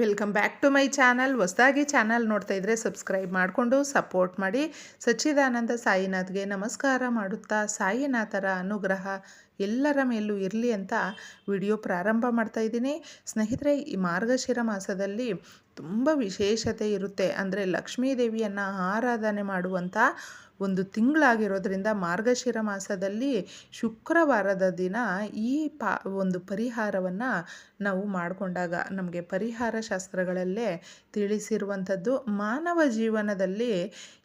Welcome back to my channel ಹೊಸದಾಗಿ channel ನೋಡ್ತಾ ಇದ್ದರೆ ಸಬ್ಸ್ಕ್ರೈಬ್ ಮಾಡಿಕೊಂಡು ಸಪೋರ್ಟ್ ಮಾಡಿ. ಸಚ್ಚಿದಾನಂದ ಸಾಯಿನಾಥ್ಗೆ ನಮಸ್ಕಾರ ಮಾಡುತ್ತಾ ಸಾಯಿನಾಥರ ಅನುಗ್ರಹ ಎಲ್ಲರ ಮೇಲೂ ಇರಲಿ ಅಂತ ವಿಡಿಯೋ ಪ್ರಾರಂಭ ಮಾಡ್ತಾ ಇದ್ದೀನಿ. ಸ್ನೇಹಿತರೆ, ಈ ಮಾರ್ಗಶಿರ ಮಾಸದಲ್ಲಿ ತುಂಬ ವಿಶೇಷತೆ ಇರುತ್ತೆ. ಅಂದರೆ ಲಕ್ಷ್ಮೀ ದೇವಿಯನ್ನು ಆರಾಧನೆ ಮಾಡುವಂಥ ಒಂದು ತಿಂಗಳಾಗಿರೋದ್ರಿಂದ ಮಾರ್ಗಶಿರ ಮಾಸದಲ್ಲಿ ಶುಕ್ರವಾರದ ದಿನ ಈ ಪಾ, ಒಂದು ಪರಿಹಾರವನ್ನು ನಾವು ಮಾಡಿಕೊಂಡಾಗ ನಮಗೆ ಪರಿಹಾರ ಶಾಸ್ತ್ರಗಳಲ್ಲೇ ತಿಳಿಸಿರುವಂಥದ್ದು ಮಾನವ ಜೀವನದಲ್ಲಿ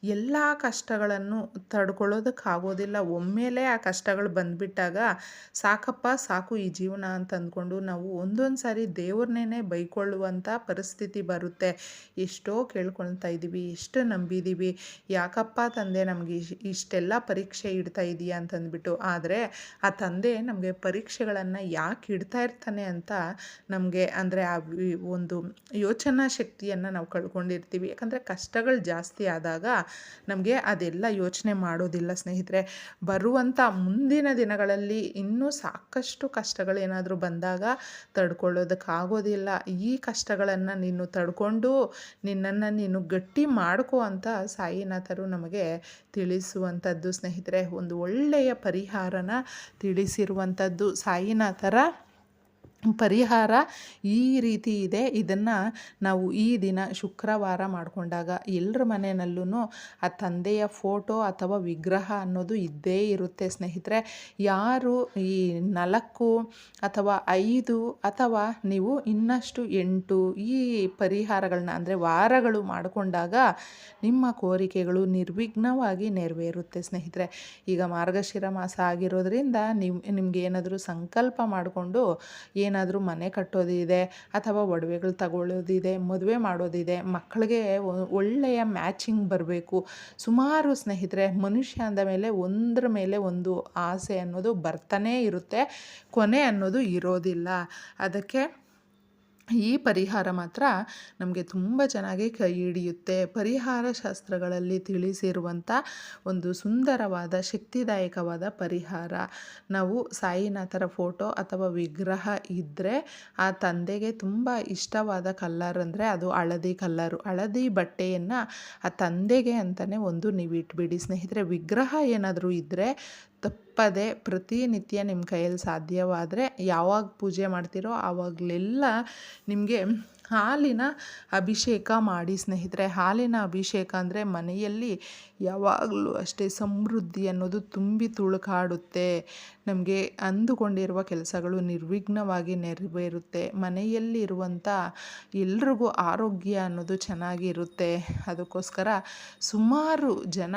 ಎಲ್ಲ ಕಷ್ಟಗಳನ್ನು ತಡ್ಕೊಳ್ಳೋದಕ್ಕಾಗೋದಿಲ್ಲ. ಒಮ್ಮೆಲೇ ಆ ಕಷ್ಟಗಳು ಬಂದುಬಿಟ್ಟಾಗ ಸಾಕಪ್ಪ, ಸಾಕು ಈ ಜೀವನ ಅಂತ ಅಂದ್ಕೊಂಡು ನಾವು ಒಂದೊಂದು ಸಾರಿ ದೇವ್ರನ್ನೇ ಬೈಕೊಳ್ಳುವಂಥ ಪರಿಸ್ಥಿತಿ ಬರುತ್ತೆ. ಎಷ್ಟೋ ಕೇಳ್ಕೊಳ್ತಾ ಇದ್ದೀವಿ, ಎಷ್ಟು ನಂಬಿದ್ದೀವಿ. ಯಾಕಪ್ಪ ತಂದೆ ನಮಗೆ ಇಷ್ಟೆಲ್ಲ ಪರೀಕ್ಷೆ ಇಡ್ತಾ ಇದೆಯಾ ಅಂತಂದ್ಬಿಟ್ಟು, ಆದರೆ ಆ ತಂದೆ ನಮಗೆ ಪರೀಕ್ಷೆಗಳನ್ನು ಯಾಕೆ ಇಡ್ತಾ ಇರ್ತಾನೆ ಅಂತ ನಮಗೆ ಅಂದರೆ ಆ ಒಂದು ಯೋಚನಾ ಶಕ್ತಿಯನ್ನು ನಾವು ಕಳ್ಕೊಂಡಿರ್ತೀವಿ. ಯಾಕಂದರೆ ಕಷ್ಟಗಳು ಜಾಸ್ತಿ ಆದಾಗ ನಮಗೆ ಅದೆಲ್ಲ ಯೋಚನೆ ಮಾಡೋದಿಲ್ಲ ಸ್ನೇಹಿತರೆ. ಬರುವಂಥ ಮುಂದಿನ ದಿನಗಳಲ್ಲಿ ಇನ್ನೂ ಸಾಕಷ್ಟು ಕಷ್ಟಗಳೇನಾದರೂ ಬಂದಾಗ ತಡ್ಕೊಳ್ಳೋದಕ್ಕಾಗೋದಿಲ್ಲ ಈ ಕಷ್ಟಗಳನ್ನು ನೀನು ತಡ್ಕೊಂಡು ನಿನ್ನನ್ನು ನೀನು ಗಟ್ಟಿ ಮಾಡ್ಕೋ ಅಂತ ಸಾಯಿನಾಥರು ನಮಗೆ ತಿಳಿಸುವಂಥದ್ದು ಸ್ನೇಹಿತರೆ. ಒಂದು ಒಳ್ಳೆಯ ಪರಿಹಾರನ ತಿಳಿಸಿರುವಂಥದ್ದು ಸಾಯಿನಾಥರ ಪರಿಹಾರ ಈ ರೀತಿ ಇದೆ. ಇದನ್ನು ನಾವು ಈ ದಿನ ಶುಕ್ರವಾರ ಮಾಡಿಕೊಂಡಾಗ ಎಲ್ಲರ ಮನೆಯಲ್ಲೂ ಆ ತಂದೆಯ ಫೋಟೋ ಅಥವಾ ವಿಗ್ರಹ ಅನ್ನೋದು ಇದ್ದೇ ಇರುತ್ತೆ ಸ್ನೇಹಿತರೆ. ಯಾರು ಈ ನಾಲ್ಕು ಅಥವಾ ಐದು ಅಥವಾ ನೀವು ಇನ್ನಷ್ಟು ಎಂಟು ಈ ಪರಿಹಾರಗಳನ್ನ ಅಂದರೆ ವಾರಗಳು ಮಾಡಿಕೊಂಡಾಗ ನಿಮ್ಮ ಕೋರಿಕೆಗಳು ನಿರ್ವಿಘ್ನವಾಗಿ ನೆರವೇರುತ್ತೆ ಸ್ನೇಹಿತರೆ. ಈಗ ಮಾರ್ಗಶಿರ ಮಾಸ ಆಗಿರೋದ್ರಿಂದ ನಿಮ್ಮ ನಿಮ್ಗೆ ಏನಾದರೂ ಸಂಕಲ್ಪ ಮಾಡಿಕೊಂಡು ಏನಾದರೂ ಮನೆ ಕಟ್ಟೋದಿದೆ ಅಥವಾ ಒಡವೆಗಳು ತಗೊಳ್ಳೋದಿದೆ, ಮದುವೆ ಮಾಡೋದಿದೆ, ಮಕ್ಕಳಿಗೆ ಒಳ್ಳೆಯ ಮ್ಯಾಚಿಂಗ್ ಬರಬೇಕು. ಸುಮಾರು ಸ್ನೇಹಿತರೆ, ಮನುಷ್ಯ ಅಂದ ಮೇಲೆ ಒಂದರ ಮೇಲೆ ಒಂದು ಆಸೆ ಅನ್ನೋದು ಬರ್ತಾನೇ ಇರುತ್ತೆ, ಕೊನೆ ಅನ್ನೋದು ಇರೋದಿಲ್ಲ. ಅದಕ್ಕೆ ಈ ಪರಿಹಾರ ಮಾತ್ರ ನಮಗೆ ತುಂಬ ಚೆನ್ನಾಗಿ ಕೈ ಹಿಡಿಯುತ್ತೆ. ಪರಿಹಾರ ಶಾಸ್ತ್ರಗಳಲ್ಲಿ ತಿಳಿಸಿರುವಂಥ ಒಂದು ಸುಂದರವಾದ, ಶಕ್ತಿದಾಯಕವಾದ ಪರಿಹಾರ. ನಾವು ಸಾಯಿನಾಥರ ಫೋಟೋ ಅಥವಾ ವಿಗ್ರಹ ಇದ್ದರೆ ಆ ತಂದೆಗೆ ತುಂಬ ಇಷ್ಟವಾದ ಕಲ್ಲರ್ ಅಂದರೆ ಅದು ಹಳದಿ ಕಲ್ಲರು ಹಳದಿ ಬಟ್ಟೆಯನ್ನು ಆ ತಂದೆಗೆ ಅಂತಲೇ ಒಂದು ನೀವು ಇಟ್ಬಿಡಿ ಸ್ನೇಹಿತರೆ, ವಿಗ್ರಹ ಏನಾದರೂ ಇದ್ದರೆ ತಪ್ಪದೆ ಪ್ರತಿನಿತ್ಯ ನಿಮ್ಮ ಕೈಯಲ್ಲಿ ಸಾಧ್ಯವಾದರೆ ಯಾವಾಗ ಪೂಜೆ ಮಾಡ್ತೀರೋ ಆವಾಗಲೆಲ್ಲ ನಿಮಗೆ ಹಾಲಿನ ಅಭಿಷೇಕ ಮಾಡಿ ಸ್ನೇಹಿತರೆ. ಹಾಲಿನ ಅಭಿಷೇಕ ಅಂದರೆ ಮನೆಯಲ್ಲಿ ಯಾವಾಗಲೂ ಅಷ್ಟೇ ಸಮೃದ್ಧಿ ಅನ್ನೋದು ತುಂಬಿ ತುಳುಕಾಡುತ್ತೆ. ನಮಗೆ ಅಂದುಕೊಂಡಿರುವ ಕೆಲಸಗಳು ನಿರ್ವಿಘ್ನವಾಗಿ ನೆರವೇರುತ್ತೆ. ಮನೆಯಲ್ಲಿರುವಂಥ ಎಲ್ರಿಗೂ ಆರೋಗ್ಯ ಅನ್ನೋದು ಚೆನ್ನಾಗಿರುತ್ತೆ. ಅದಕ್ಕೋಸ್ಕರ ಸುಮಾರು ಜನ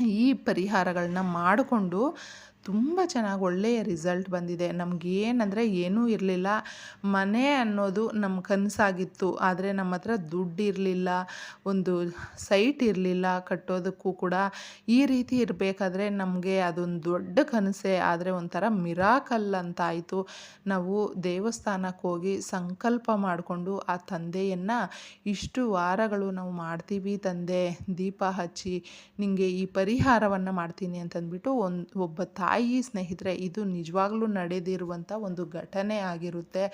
ಈ ಪರಿಹಾರಗಳನ್ನ ಮಾಡಿಕೊಂಡು ತುಂಬ ಚೆನ್ನಾಗಿ ಒಳ್ಳೆಯ ರಿಸಲ್ಟ್ ಬಂದಿದೆ. ನಮಗೇನಂದರೆ ಏನೂ ಇರಲಿಲ್ಲ. ಮನೆ ಅನ್ನೋದು ನಮ್ಮ ಕನಸಾಗಿತ್ತು. ಆದರೆ ನಮ್ಮ ಹತ್ರ ದುಡ್ಡು ಇರಲಿಲ್ಲ ಒಂದು ಸೈಟ್ ಇರಲಿಲ್ಲ ಕಟ್ಟೋದಕ್ಕೂ ಕೂಡ. ಈ ರೀತಿ ಇರಬೇಕಾದ್ರೆ ನಮಗೆ ಅದೊಂದು ದೊಡ್ಡ ಕನಸೇ. ಆದರೆ ಒಂಥರ ಮಿರಾಕಲ್ ಅಂತ ಆಯಿತು ನಾವು ದೇವಸ್ಥಾನಕ್ಕೆ ಹೋಗಿ ಸಂಕಲ್ಪ ಮಾಡಿಕೊಂಡು ಆ ತಂದೆಯನ್ನು ಇಷ್ಟು ವಾರಗಳು ನಾವು ಮಾಡ್ತೀವಿ ತಂದೆ, ದೀಪ ಹಚ್ಚಿ ನಿಮಗೆ ಈ ಪರಿಹಾರವನ್ನು ಮಾಡ್ತೀನಿ ಅಂತಂದ್ಬಿಟ್ಟು ಒಂದು ಒಬ್ಬ ಸ್ನೇಹಿತರೆ, ಇದು ನಿಜವಾಗ್ಲೂ ನಡೆದಿರುವಂಥ ಒಂದು ಘಟನೆ ಆಗಿರುತ್ತೆ.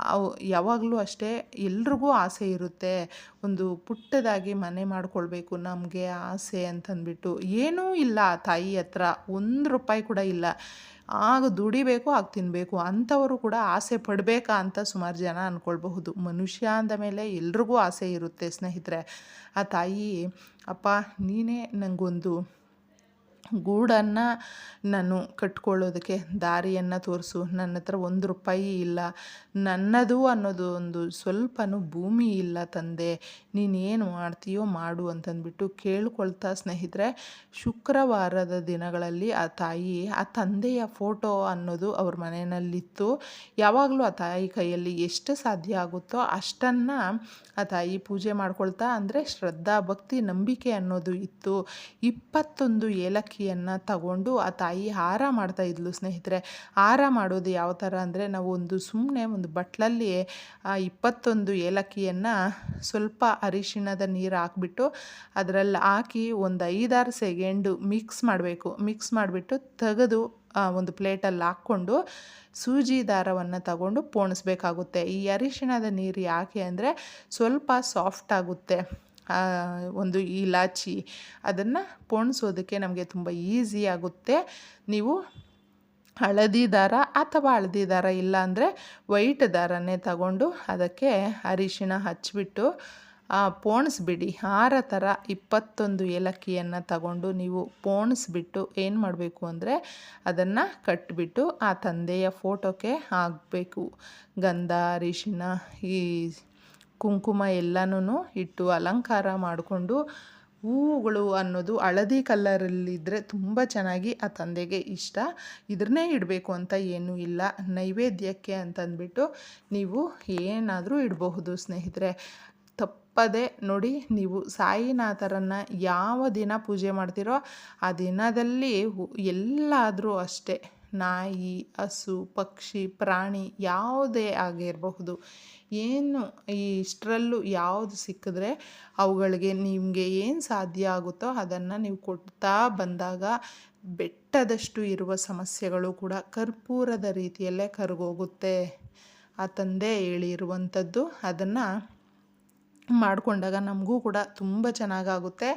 ಅವು ಯಾವಾಗಲೂ ಅಷ್ಟೇ ಎಲ್ರಿಗೂ ಆಸೆ ಇರುತ್ತೆ. ಒಂದು ಪುಟ್ಟದಾಗಿ ಮನೆ ಮಾಡಿಕೊಳ್ಬೇಕು ನಮಗೆ ಆಸೆ ಅಂತಂದ್ಬಿಟ್ಟು. ಏನೂ ಇಲ್ಲ ತಾಯಿ ಹತ್ರ, ಒಂದು ರೂಪಾಯಿ ಕೂಡ ಇಲ್ಲ. ಆಗ ದುಡಿಬೇಕು, ಆಗ ತಿನ್ನಬೇಕು ಅಂಥವರು ಕೂಡ ಆಸೆ ಪಡಬೇಕಾ ಅಂತ ಸುಮಾರು ಜನ ಅಂದ್ಕೊಳ್ಬಹುದು ಮನುಷ್ಯ ಅಂದ ಮೇಲೆ ಎಲ್ರಿಗೂ ಆಸೆ ಇರುತ್ತೆ ಸ್ನೇಹಿತರೆ. ಆ ತಾಯಿ, ಅಪ್ಪ, ನೀನೇ ನನಗೊಂದು ಗೂಡನ್ನು ನಾನು ಕಟ್ಕೊಳ್ಳೋದಕ್ಕೆ, ದಾರಿಯನ್ನು ತೋರಿಸು. ನನ್ನ ಹತ್ರ ಒಂದು ರೂಪಾಯಿ ಇಲ್ಲ. ನನ್ನದು ಅನ್ನೋದು ಒಂದು ಸ್ವಲ್ಪನೂ ಭೂಮಿ ಇಲ್ಲ ತಂದೆ. ನೀನೇನು ಮಾಡ್ತೀಯೋ ಮಾಡು ಅಂತಂದ್ಬಿಟ್ಟು ಕೇಳ್ಕೊಳ್ತಾ ಸ್ನೇಹಿತರೆ, ಶುಕ್ರವಾರದ ದಿನಗಳಲ್ಲಿ ಆ ತಾಯಿ, ಆ ತಂದೆಯ ಫೋಟೋ ಅನ್ನೋದು ಅವ್ರ ಮನೆಯಲ್ಲಿತ್ತು. ಯಾವಾಗಲೂ ಆ ತಾಯಿ ಕೈಯಲ್ಲಿ ಎಷ್ಟು ಸಾಧ್ಯ ಆಗುತ್ತೋ ಅಷ್ಟನ್ನು ಆ ತಾಯಿ ಪೂಜೆ ಮಾಡ್ಕೊಳ್ತಾ ಅಂದರೆ ಶ್ರದ್ಧಾ, ಭಕ್ತಿ, ನಂಬಿಕೆ ಅನ್ನೋದು ಇತ್ತು. ಇಪ್ಪತ್ತೊಂದು ಏಲಕ್ಕಿ ಏಲಕ್ಕಿಯನ್ನು ತಗೊಂಡು ಆ ತಾಯಿ ಹಾರ ಮಾಡ್ತಾ ಇದ್ಲು ಸ್ನೇಹಿತರೆ. ಹಾರ ಮಾಡೋದು ಯಾವ ಥರ ಅಂದರೆ ನಾವು ಒಂದು ಸುಮ್ಮನೆ ಒಂದು ಬಟ್ಲಲ್ಲಿ ಇಪ್ಪತ್ತೊಂದು ಏಲಕ್ಕಿಯನ್ನು ಸ್ವಲ್ಪ ಅರಿಶಿಣದ ನೀರು ಹಾಕ್ಬಿಟ್ಟು ಅದರಲ್ಲಿ ಹಾಕಿ ಒಂದು ಐದಾರು ಸೆಕೆಂಡು ಮಿಕ್ಸ್ ಮಾಡಬೇಕು. ಮಿಕ್ಸ್ ಮಾಡಿಬಿಟ್ಟು ತೆಗೆದು ಒಂದು ಪ್ಲೇಟಲ್ಲಿ ಹಾಕ್ಕೊಂಡು ಸೂಜಿ ದಾರವನ್ನು ತಗೊಂಡು ಪೋಣಿಸ್ಬೇಕಾಗುತ್ತೆ. ಈ ಅರಿಶಿಣದ ನೀರು ಯಾಕೆ ಅಂದರೆ ಸ್ವಲ್ಪ ಸಾಫ್ಟ್ ಆಗುತ್ತೆ. ಒಂದು ಇಲಾಚಿ ಅದನ್ನು ಪೋಣಿಸೋದಕ್ಕೆ ನಮಗೆ ತುಂಬ ಈಸಿ ಆಗುತ್ತೆ. ನೀವು ಹಳದಿ ದಾರ ಅಥವಾ ಹಳದಿ ದಾರ ಇಲ್ಲ ಅಂದರೆ ವೈಟ್ ದಾರನೇ ತಗೊಂಡು ಅದಕ್ಕೆ ಅರಿಶಿಣ ಹಚ್ಚಿಬಿಟ್ಟು ಪೋಣಿಸ್ಬಿಡಿ. ಆರ ಥರ ಇಪ್ಪತ್ತೊಂದು ಏಲಕ್ಕಿಯನ್ನು ತಗೊಂಡು ನೀವು ಪೋಣಿಸ್ಬಿಟ್ಟು ಏನು ಮಾಡಬೇಕು ಅಂದರೆ ಅದನ್ನು ಕಟ್ಬಿಟ್ಟು ಆ ತಂದೆಯ ಫೋಟೋಕ್ಕೆ ಹಾಕಬೇಕು. ಗಂಧ ಅರಿಶಿನ ಈ ಕುಂಕುಮ ಎಲ್ಲನೂ ಇಟ್ಟು ಅಲಂಕಾರ ಮಾಡಿಕೊಂಡು ಹೂವುಗಳು ಅನ್ನೋದು ಹಳದಿ ಕಲ್ಲರಲ್ಲಿದ್ದರೆ ತುಂಬ ಚೆನ್ನಾಗಿ ಆ ತಂದೆಗೆ ಇಷ್ಟ. ಇದನ್ನೇ ಇಡಬೇಕು ಅಂತ ಏನೂ ಇಲ್ಲ. ನೈವೇದ್ಯಕ್ಕೆ ಅಂತಂದ್ಬಿಟ್ಟು ನೀವು ಏನಾದರೂ ಇಡಬಹುದು ಸ್ನೇಹಿತರೆ. ತಪ್ಪದೆ ನೋಡಿ ನೀವು ಸಾಯಿನಾಥರನ್ನು ಯಾವ ದಿನ ಪೂಜೆ ಮಾಡ್ತೀರೋ ಆ ದಿನದಲ್ಲಿ ಎಲ್ಲಾದರೂ ಅಷ್ಟೇ. ನಾಯಿ, ಹಸು, ಪಕ್ಷಿ, ಪ್ರಾಣಿ ಯಾವುದೇ ಆಗಿರಬಹುದು. ಏನು ಈ ಇಷ್ಟರಲ್ಲೂ ಯಾವುದು ಸಿಕ್ಕಿದ್ರೆ ಅವುಗಳಿಗೆ ನಿಮಗೆ ಏನು ಸಾಧ್ಯ ಆಗುತ್ತೋ ಅದನ್ನು ನೀವು ಕೊಡ್ತಾ ಬಂದಾಗ ಬೆಟ್ಟದಷ್ಟು ಇರುವ ಸಮಸ್ಯೆಗಳು ಕೂಡ ಕರ್ಪೂರದ ರೀತಿಯಲ್ಲೇ ಕರಗೋಗುತ್ತೆ. ಆ ತಂದೆ ಹೇಳಿರುವಂಥದ್ದು ಅದನ್ನು ಮಾಡಿಕೊಂಡಾಗ ನಮಗೂ ಕೂಡ ತುಂಬ ಚೆನ್ನಾಗಾಗುತ್ತೆ.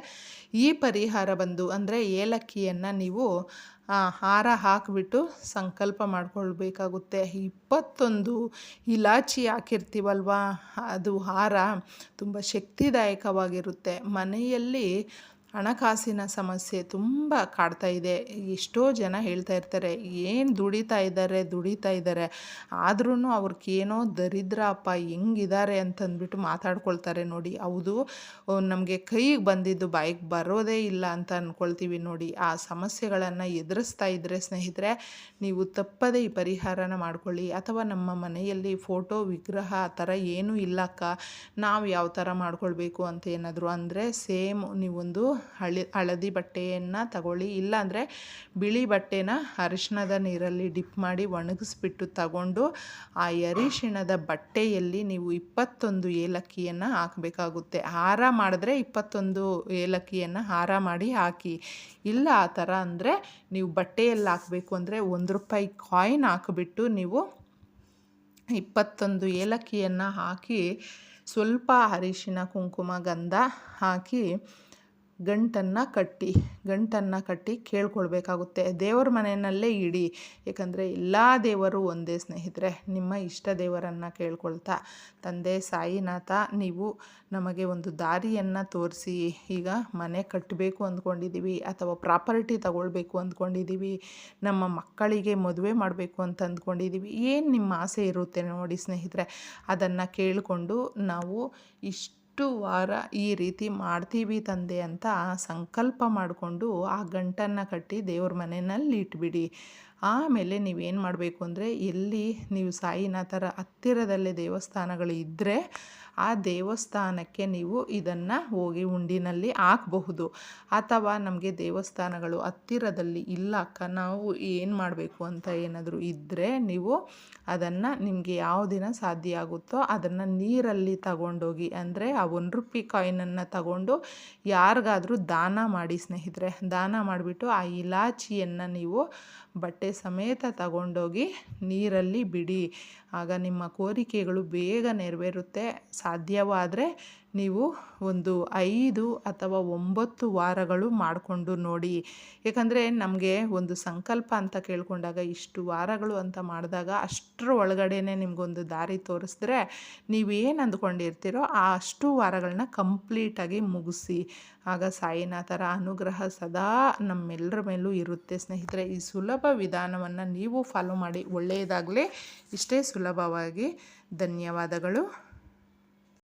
ಈ ಪರಿಹಾರ ಬಂದು ಅಂದರೆ ಏಲಕ್ಕಿಯನ್ನು ನೀವು ಹಾರ ಹಾಕಿಬಿಟ್ಟು ಸಂಕಲ್ಪ ಮಾಡ್ಕೊಳ್ಬೇಕಾಗುತ್ತೆ. ಇಪ್ಪತ್ತೊಂದು ಇಲಾಚಿ ಹಾಕಿರ್ತೀವಲ್ವಾ? ಅದು ಹಾರ ತುಂಬ ಶಕ್ತಿದಾಯಕವಾಗಿರುತ್ತೆ. ಮನೆಯಲ್ಲಿ ಹಣಕಾಸಿನ ಸಮಸ್ಯೆ ತುಂಬ ಕಾಡ್ತಾ ಇದೆ. ಎಷ್ಟೋ ಜನ ಹೇಳ್ತಾ ಇರ್ತಾರೆ, ಏನು ದುಡಿತಾ ಇದ್ದಾರೆ ದುಡಿತಾ ಇದ್ದಾರೆ ಆದ್ರೂ ಅವ್ರಿಗೇನೋ ದರಿದ್ರ ಅಪ್ಪ ಹೆಂಗಿದ್ದಾರೆ ಅಂತಂದ್ಬಿಟ್ಟು ಮಾತಾಡ್ಕೊಳ್ತಾರೆ ನೋಡಿ. ಹೌದು, ನಮಗೆ ಕೈಗೆ ಬಂದಿದ್ದು ಬಾಯಿಗೆ ಬರೋದೇ ಇಲ್ಲ ಅಂತ ಅಂದ್ಕೊಳ್ತೀವಿ ನೋಡಿ. ಆ ಸಮಸ್ಯೆಗಳನ್ನು ಎದುರಿಸ್ತಾ ಇದ್ದರೆ ಸ್ನೇಹಿತರೆ, ನೀವು ತಪ್ಪದೇ ಈ ಪರಿಹಾರನ ಮಾಡ್ಕೊಳ್ಳಿ. ಅಥವಾ ನಮ್ಮ ಮನೆಯಲ್ಲಿ ಫೋಟೋ, ವಿಗ್ರಹ ಆ ಥರ ಏನೂ ಇಲ್ಲಕ್ಕ. ನಾವು ಯಾವ ಥರ ಮಾಡ್ಕೊಳ್ಬೇಕು ಅಂತ ಏನಾದರೂ ಅಂದರೆ, ಸೇಮ್ ನೀವೊಂದು ಹಳಿ, ಹಳದಿ ಬಟ್ಟೆಯನ್ನು ತಗೊಳ್ಳಿ. ಇಲ್ಲಾಂದರೆ ಬಿಳಿ ಬಟ್ಟೆನ ಅರಿಶಿಣದ ನೀರಲ್ಲಿ ಡಿಪ್ ಮಾಡಿ ಒಣಗಿಸ್ಬಿಟ್ಟು ತಗೊಂಡು ಆ ಅರಿಶಿಣದ ಬಟ್ಟೆಯಲ್ಲಿ ನೀವು ಇಪ್ಪತ್ತೊಂದು ಏಲಕ್ಕಿಯನ್ನು ಹಾಕಬೇಕಾಗುತ್ತೆ. ಹಾರ ಮಾಡಿದ್ರೆ ಇಪ್ಪತ್ತೊಂದು ಏಲಕ್ಕಿಯನ್ನು ಹಾರ ಮಾಡಿ ಹಾಕಿ. ಇಲ್ಲ ಆ ಥರ ಅಂದರೆ ನೀವು ಬಟ್ಟೆಯಲ್ಲಿ ಹಾಕಬೇಕು ಅಂದರೆ ಒಂದು ರೂಪಾಯಿ ಕಾಯಿನ್ ಹಾಕಿಬಿಟ್ಟು ನೀವು ಇಪ್ಪತ್ತೊಂದು ಏಲಕ್ಕಿಯನ್ನು ಹಾಕಿ ಸ್ವಲ್ಪ ಅರಿಶಿನ ಕುಂಕುಮ, ಗಂಧ ಹಾಕಿ ಗಂಟನ್ನು ಕಟ್ಟಿ ಗಂಟನ್ನು ಕಟ್ಟಿ ಕೇಳ್ಕೊಳ್ಬೇಕಾಗುತ್ತೆ. ದೇವರ ಮನೆಯಲ್ಲೇ ಇಡಿ. ಏಕೆಂದರೆ ಎಲ್ಲ ದೇವರು ಒಂದೇ ಸ್ನೇಹಿತರೆ. ನಿಮ್ಮ ಇಷ್ಟ ದೇವರನ್ನು ಕೇಳ್ಕೊಳ್ತಾ. ತಂದೆ ಸಾಯಿನಾಥ, ನೀವು ನಮಗೆ ಒಂದು ದಾರಿಯನ್ನು ತೋರಿಸಿ, ಈಗ ಮನೆ ಕಟ್ಟಬೇಕು ಅಂದ್ಕೊಂಡಿದ್ದೀವಿ ಅಥವಾ ಪ್ರಾಪರ್ಟಿ ತಗೊಳ್ಬೇಕು ಅಂದ್ಕೊಂಡಿದ್ದೀವಿ ನಮ್ಮ ಮಕ್ಕಳಿಗೆ ಮದುವೆ ಮಾಡಬೇಕು ಅಂತ ಅಂದ್ಕೊಂಡಿದ್ದೀವಿ ಏನು ನಿಮ್ಮ ಆಸೆ ಇರುತ್ತೆ ನೋಡಿ ಸ್ನೇಹಿತರೆ. ಅದನ್ನು ಕೇಳಿಕೊಂಡು ನಾವು ಇಷ್ಟು ಇಷ್ಟು ವಾರ ಈ ರೀತಿ ಮಾಡ್ತೀವಿ ತಂದೆ ಅಂತ ಸಂಕಲ್ಪ ಮಾಡಿಕೊಂಡು ಆ ಗಂಟನ್ನು ಕಟ್ಟಿ ದೇವ್ರ ಮನೆಯಲ್ಲಿ ಇಟ್ಬಿಡಿ. ಆಮೇಲೆ ನೀವೇನು ಮಾಡಬೇಕು ಅಂದರೆ ಎಲ್ಲಿ ನೀವು ಸಾಯಿನಾಥರ ಹತ್ತಿರದಲ್ಲೇ ದೇವಸ್ಥಾನಗಳು ಇದ್ದರೆ ಆ ದೇವಸ್ಥಾನಕ್ಕೆ ನೀವು ಇದನ್ನು ಹೋಗಿ ಉಂಡಿನಲ್ಲಿ ಹಾಕಬಹುದು. ಅಥವಾ ನಮಗೆ ದೇವಸ್ಥಾನಗಳು ಹತ್ತಿರದಲ್ಲಿ ಇಲ್ಲ ಅಕ್ಕ, ನಾವು ಏನು ಮಾಡಬೇಕು ಅಂತ ಏನಾದರೂ ಇದ್ದರೆ ನೀವು ಅದನ್ನು ನಿಮಗೆ ಯಾವ ದಿನ ಸಾಧ್ಯ ಆಗುತ್ತೋ ಅದನ್ನು ನೀರಲ್ಲಿ ತಗೊಂಡೋಗಿ, ಅಂದರೆ ಆ ಒಂದು ರುಪಿ ಕಾಯಿನನ್ನು ತಗೊಂಡು ಯಾರಿಗಾದರೂ ದಾನ ಮಾಡಿ ಸ್ನೇಹಿತರೆ, ದಾನ ಮಾಡಿಬಿಟ್ಟು ಆ ಇಲಾಚಿಯನ್ನು ನೀವು ಬಟ್ಟೆ ಸಮೇತ ತಗೊಂಡೋಗಿ ನೀರಲ್ಲಿ ಬಿಡಿ. ಆಗ ನಿಮ್ಮ ಕೋರಿಕೆಗಳು ಬೇಗ ನೆರವೇರುತ್ತೆ. ಸಾಧ್ಯವಾದರೆ ನೀವು ಒಂದು ಐದು ಅಥವಾ ಒಂಬತ್ತು ವಾರಗಳು ಮಾಡಿಕೊಂಡು ನೋಡಿ. ಏಕೆಂದರೆ ನಮಗೆ ಒಂದು ಸಂಕಲ್ಪ ಅಂತ ಕೇಳಿಕೊಂಡಾಗ ಇಷ್ಟು ವಾರಗಳು ಅಂತ ಮಾಡಿದಾಗ ಅಷ್ಟರ ಒಳಗಡೆನೆ ನಿಮಗೊಂದು ದಾರಿ ತೋರಿಸಿದ್ರೆ ನೀವೇನು ಅಂದ್ಕೊಂಡಿರ್ತೀರೋ ಆ ಅಷ್ಟು ವಾರಗಳನ್ನ ಕಂಪ್ಲೀಟಾಗಿ ಮುಗಿಸಿ. ಆಗ ಸಾಯಿನಾಥರ ಅನುಗ್ರಹ ಸದಾ ನಮ್ಮೆಲ್ಲರ ಮೇಲೂ ಇರುತ್ತೆ ಸ್ನೇಹಿತರೆ. ಈ ಸುಲಭ ವಿಧಾನವನ್ನು ನೀವು ಫಾಲೋ ಮಾಡಿ ಒಳ್ಳೆಯದಾಗಲಿ, ಇಷ್ಟೇ ಸುಲಭವಾಗಿ. ಧನ್ಯವಾದಗಳು.